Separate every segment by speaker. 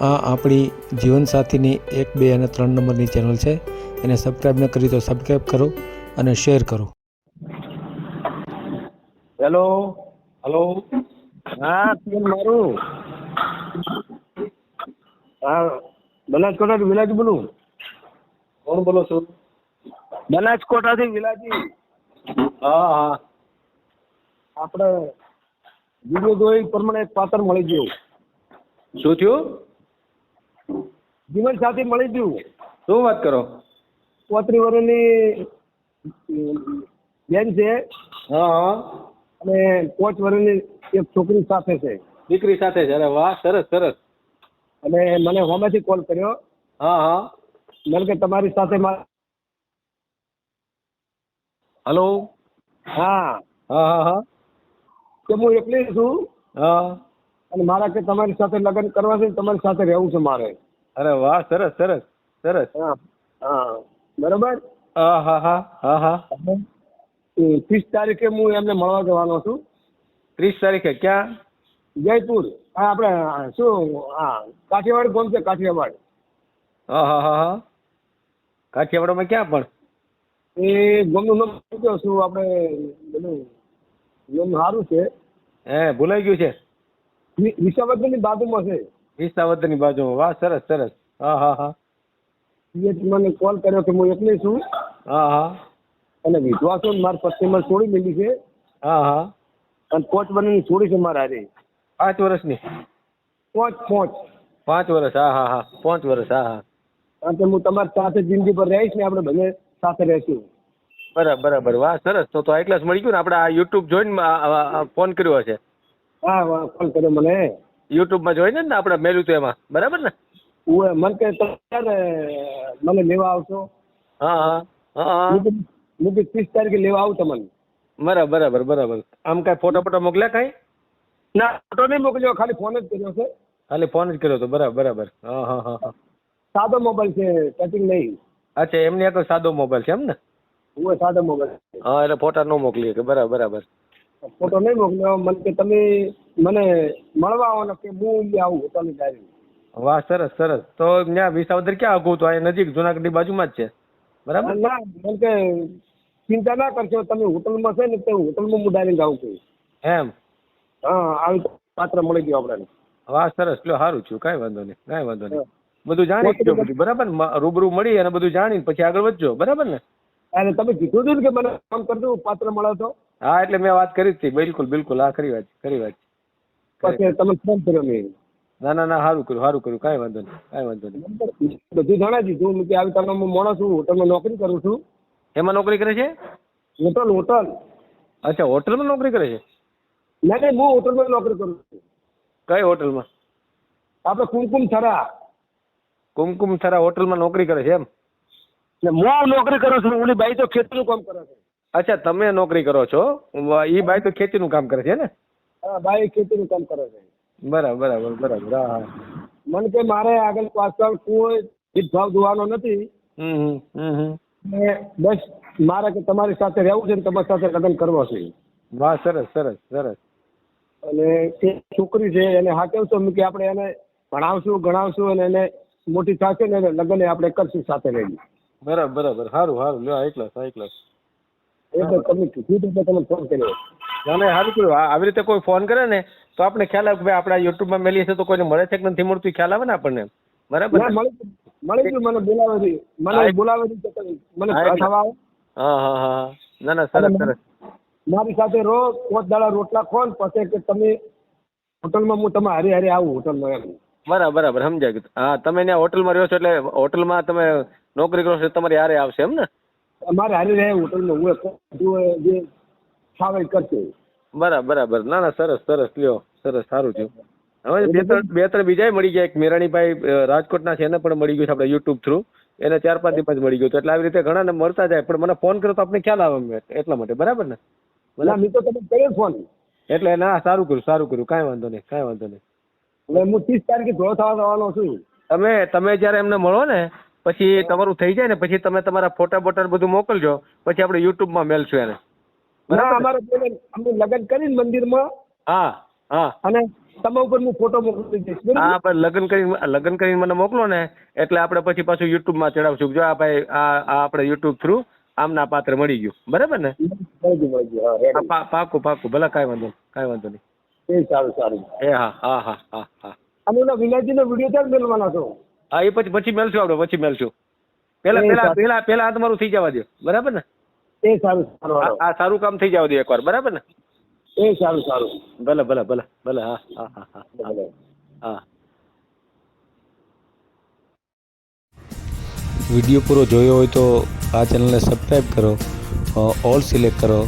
Speaker 1: આ આપણી જીવનસાથીની એક બે અને ત્રણ નંબરની ચેનલ છે. એને સબસ્ક્રાઈબ ન કરી તો સબસ્ક્રાઈબ કરો અને શેર કરો.
Speaker 2: હેલો
Speaker 3: હલો
Speaker 2: હા કેમ મારું? હા બનાસકાંઠાથી વિલાજી બોલું?
Speaker 3: કોણ બોલો છો?
Speaker 2: બનાસકાંઠાથી વિલાજી.
Speaker 3: હા હા.
Speaker 2: આપણે વીડિયો જોઈ પ્રમાણે એક પાત્ર મળી ગયું.
Speaker 3: શું થયું?
Speaker 2: જીવન સાથી મળી ગયું.
Speaker 3: શું વાત કરો?
Speaker 2: પોત્રી વર્ષની બેન છે.
Speaker 3: હા હા.
Speaker 2: અને પાંચ વર્ષની એક છોકરી સાથે છે.
Speaker 3: દીકરી સાથે છે. અરે વાહ સરસ સરસ.
Speaker 2: અને મને હોમેથી કોલ કર્યો.
Speaker 3: હા હા.
Speaker 2: મને કે તમારી સાથે મા-
Speaker 3: હલો?
Speaker 2: હા.
Speaker 3: હા હા હા.
Speaker 2: કે હું એકલી છું?
Speaker 3: હા.
Speaker 2: અને મારા કે તમારી સાથે લગ્ન કરવા છે તમારી સાથે રહેવું છે મારે.
Speaker 3: અરે વાહ સરસ સરસ સરસ.
Speaker 2: હા હા. બરોબર?
Speaker 3: હા હા હા હા હા.
Speaker 2: ત્રીસ તારીખે હું એમને મળવા જવાનો છું.
Speaker 3: ત્રીસ તારીખે ક્યાં?
Speaker 2: જયપુર. હા આપણે શું? હા કાઠિયાવાડ કોણ છે? કાઠિયાવાડ.
Speaker 3: હા હા હા હા. કાઠિયાવાડમાં ક્યાં પણ?
Speaker 2: એ ગમનું નામ શું શું આપણે બધું નામ સારું છે.
Speaker 3: હે ભૂલાઈ ગયું છે.
Speaker 2: વિશાવર્ધનની વિસાવદરની બાજુમાં છે.
Speaker 3: વિસાવદરની બાજુમાં. વાહ સરસ સરસ. હા હા હા.
Speaker 2: એ મને કોલ કર્યો કે હું એકલી છું.
Speaker 3: હા હા.
Speaker 2: અને વિધવા છું ને મારી પત્ની મને છોડી મેલી છે.
Speaker 3: હા હા.
Speaker 2: અને પોચ બની છોડી છે મારા હારે.
Speaker 3: પાંચ વર્ષની?
Speaker 2: પોચ પાંચ.
Speaker 3: પાંચ વર્ષ. હા હા હા. પાંચ વર્ષ. હા હા.
Speaker 2: કારણ કે હું તમારી સાથે જિંદગી પર રહીશ ને આપણે બંને સાથે રહીશું.
Speaker 3: બરાબર બરાબર. વાહ સરસ. તો તો આ ક્લાસ મળી ગયું ને? આપણે આ યુટ્યુબ જોઈને ફોન કર્યો હશે.
Speaker 2: હા વાહ ફોન કર્યો મને.
Speaker 3: યુટ્યુબમાં જોઈને ને આપણે મેલ્યું હતું એમાં. બરાબર ને?
Speaker 2: હું મને કે તમે મને લેવા આવશો
Speaker 3: હા હા હા હા.
Speaker 2: કે ત્રીસ તારીખે લેવા આવું તમને.
Speaker 3: બરાબર બરાબર બરાબર. આમ કાંઈ ફોટો ફોટો મોકલ્યા કાંઈ?
Speaker 2: ના ફોટો નહીં મોકલ્યો ખાલી ફોન જ કર્યો છે.
Speaker 3: ખાલી ફોન જ કર્યો હતો બરાબર બરાબર. હા હા હા હા.
Speaker 2: સાદો મોબાઈલ છે ટચિંગ નહીં.
Speaker 3: અચ્છા એમની આગળ સાદો મોબાઈલ છે એમ ને?
Speaker 2: હું સાદો મોબાઈલ
Speaker 3: હા એટલે ફોટા ન મોકલીએ કે બરાબર બરાબર.
Speaker 2: ફોટો નહીં મોકલ્યો. મને કે તમે મને મળવા આવો ને કે હું અહીંયા આવું હોટલની ડાયરી
Speaker 3: વાહ સરસ સરસ. તો ત્યાં વિસાવદર ક્યાં આગું તો અહીંયા નજીક જુનાગઢની બાજુમાં જ છે. બરાબર?
Speaker 2: ના મને કે ચિંતા ના કરશો. તમે હોટલમાં છે ને તે હોટલમાં હું ડાયરેક્ટ આવું છું.
Speaker 3: એમ?
Speaker 2: હા આવી પાત્ર મળી ગયું આપણને.
Speaker 3: વાહ સરસ. લ્યો સારું છું કાંઈ વાંધો નહીં કાંઈ વાંધો નહીં. બધું જાણી બરાબર? રૂબરૂ મળી અને બધું જાણીને પછી આગળ વધજો. બરાબર ને?
Speaker 2: અને તમે કીધું હતું ને કે મને ફોન કરજો પાત્ર મળે તો?
Speaker 3: હા એટલે મેં વાત કરી હતી. બિલકુલ બિલકુલ. હા ખરી વાત ખરી વાત.
Speaker 2: પછી તમે ફોન કર્યો મેં
Speaker 3: ના ના ના સારું કર્યું સારું કર્યું. કાંઈ વાંધો નહીં કાંઈ વાંધો નહીં.
Speaker 2: બધું જણાવી દીધું કે આવી તમે હું માણસ છું હોટલમાં નોકરી કરું છું.
Speaker 3: એમાં નોકરી કરે છે?
Speaker 2: Hotel hotel.
Speaker 3: અચ્છા હોટલમાં નોકરી કરે છે?
Speaker 2: ના નહીં હું હોટલમાં નોકરી કરું છું.
Speaker 3: કઈ હોટલમાં?
Speaker 2: આપણે કુમકુમ થરા.
Speaker 3: કુમકુમ થરા હોટલમાં નોકરી કરે છે એમ?
Speaker 2: ને હું નોકરી કરું છું ઓલી બાઈ તો ખેતીનું કામ કરે છે.
Speaker 3: અચ્છા તમે નોકરી કરો છો? એ બાઈ તો ખેતીનું કામ કરે છે ને?
Speaker 2: હા બાઈ ખેતીનું કામ કરે છે.
Speaker 3: બરાબર બરાબર બરાબર હા
Speaker 2: મને કે મારે આગળ પાછળ કોઈ ભેદભાવ જોવાનો નથી. બસ મારે કે તમારી સાથે રહેવું છે ને તમારી સાથે લગ્ન કરવા છે.
Speaker 3: વાહ સરસ સરસ સરસ.
Speaker 2: અને એ છોકરી છે એને હા કેવું તો કે આપણે એને ભણાવશું ગણાવશું અને એને મોટી થશે ને એને લગ્ન આપણે કરશું સાથે રહીને.
Speaker 3: બરાબર બરાબર. સારું સારું લ્યો એકલા એકલા.
Speaker 2: એટલે તમે કીધું એટલે તમે ફોન કર્યો.
Speaker 3: અને સારું કર્યું આ- આવી રીતે કોઈ ફોન કરે ને તો આપણે ખ્યાલ આવે કે ભાઈ આપણે યુટ્યુબમાં મેલીએ છીએ તો કોઈને મળે છે કે નથી મળતું ખ્યાલ આવે ને આપણને? બરાબર
Speaker 2: મળી ગયું. મને બોલાવે
Speaker 3: છે
Speaker 2: મને બોલાવે છે મને
Speaker 3: હા, હા હા ના ના સરસ સરસ.
Speaker 2: મારી સાથે રહો કોચ દાડા રોટલા ખો ને પછી કે તમે હોટલમાં હું તમે હારી હારી આવું હોટલમાં એમ.
Speaker 3: બરાબર બરાબર. સમજાય હા તમે ત્યાં હોટલમાં રહ્યો છો એટલે હોટલમાં તમે નોકરી કરો છો એટલે તમારી હારે આવશે એમ ને?
Speaker 2: અમારે હારે રહે હોટલમાં હું જે ફાવે કરશે.
Speaker 3: બરાબર બરાબર. ના ના સરસ સરસ. લ્યો સરસ સારું થયું. હવે બે ત્રણ બે ત્રણ બીજાય મળી ગયા. એક મેરાણીભાઈ રાજકોટના છે એને પણ મળી ગયું છે આપણે યુટ્યુબ થ્રુ એને ચાર પાંચ દિવસ મળી ગયું. એટલે આવી રીતે ઘણાને મળતા જાય. પણ મને ફોન કરો તો આપણે ખ્યાલ આવે એટલા માટે. બરાબર ને?
Speaker 2: ના મેં તો તમે કર્યો ફોન
Speaker 3: એટલે ના સારું કર્યું સારું કર્યું. કાંઈ વાંધો નહીં કાંઈ વાંધો નહીં.
Speaker 2: હવે હું ત્રીસ તારીખે ધોળો થવા જવાનો છું.
Speaker 3: તમે તમે જ્યારે એમને મળો ને પછી તમારું થઈ જાય ને પછી તમે તમારા ફોટા બોટા બધું મોકલજો પછી આપણે યુટ્યુબમાં મેલશું એને.
Speaker 2: ના અમારે અમે લગ્ન કરીને મંદિરમાં
Speaker 3: હા હા.
Speaker 2: અને તમારા ઉપર હું ફોટો મોકલી દઈશ
Speaker 3: હા આપણે લગ્ન કરીને લગ્ન કરીને મને મોકલો ને એટલે આપણે પછી પાછું યુટ્યુબમાં ચડાવશું. જો આ ભાઈ આ આ આપણે યુટ્યુબ થ્રુ આમના પાત્ર મળી ગયું. બરાબર ને? પાકું પાકું ભલે કાંઈ વાંધો કાંઈ વાંધો નહીં.
Speaker 2: એ સારું સારું.
Speaker 3: એ હા હા હા હા હા.
Speaker 2: અને નો વિનાયકજીનો વીડિયો ક્યારે મેળવાના છો?
Speaker 3: હા એ પછી પછી મેલશું આપણે પછી મેલશું. પેલા પેલા પેલા પેલા આ તમારું થઈ જવા દો. બરાબર ને?
Speaker 2: એ સારું સારું
Speaker 3: આ સારું કામ થઈ જવા દો એકવાર બરાબર ને?
Speaker 2: એ સારું સારું.
Speaker 3: ભલે ભલે ભલે ભલે હા હા હા હા હા.
Speaker 1: વીડિયો પૂરો જોયો હોય તો આ ચેનલને સબસ્ક્રાઈબ કરો ઓલ સિલેક્ટ કરો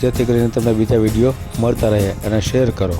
Speaker 1: જેથી કરીને તમને બીજા વીડિયો મળતા રહે અને શેર કરો.